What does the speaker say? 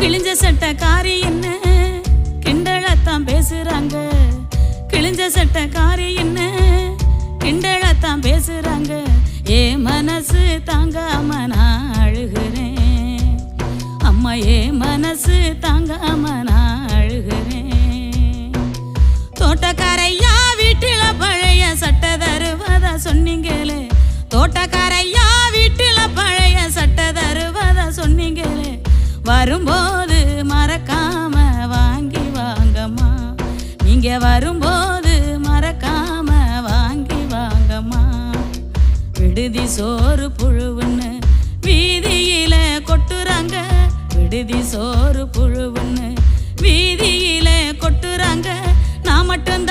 கிழிஞ்ச சட்டக்காரி என்ன? கிண்டலத்தான் பேசுறாங்க. கிழிஞ்ச சட்டக்காரி என்ன? கிண்டலத்தான் பேசுறாங்க. ஏ மனசு தாங்காம நான் அழுகிறேன். அம்மா ஏ மனசு தாங்காம வரும்போது மறக்காம வாங்கி வாங்கம்மா. நீங்க வரும்போது மறக்காம வாங்கி வாங்கம்மா. விடுதி சோறு புழுவுன்னு வீதியில கொட்டுறாங்க. விடுதி சோறு புழுவுன்னு வீதியில கொட்டுறாங்க. நான் மட்டும்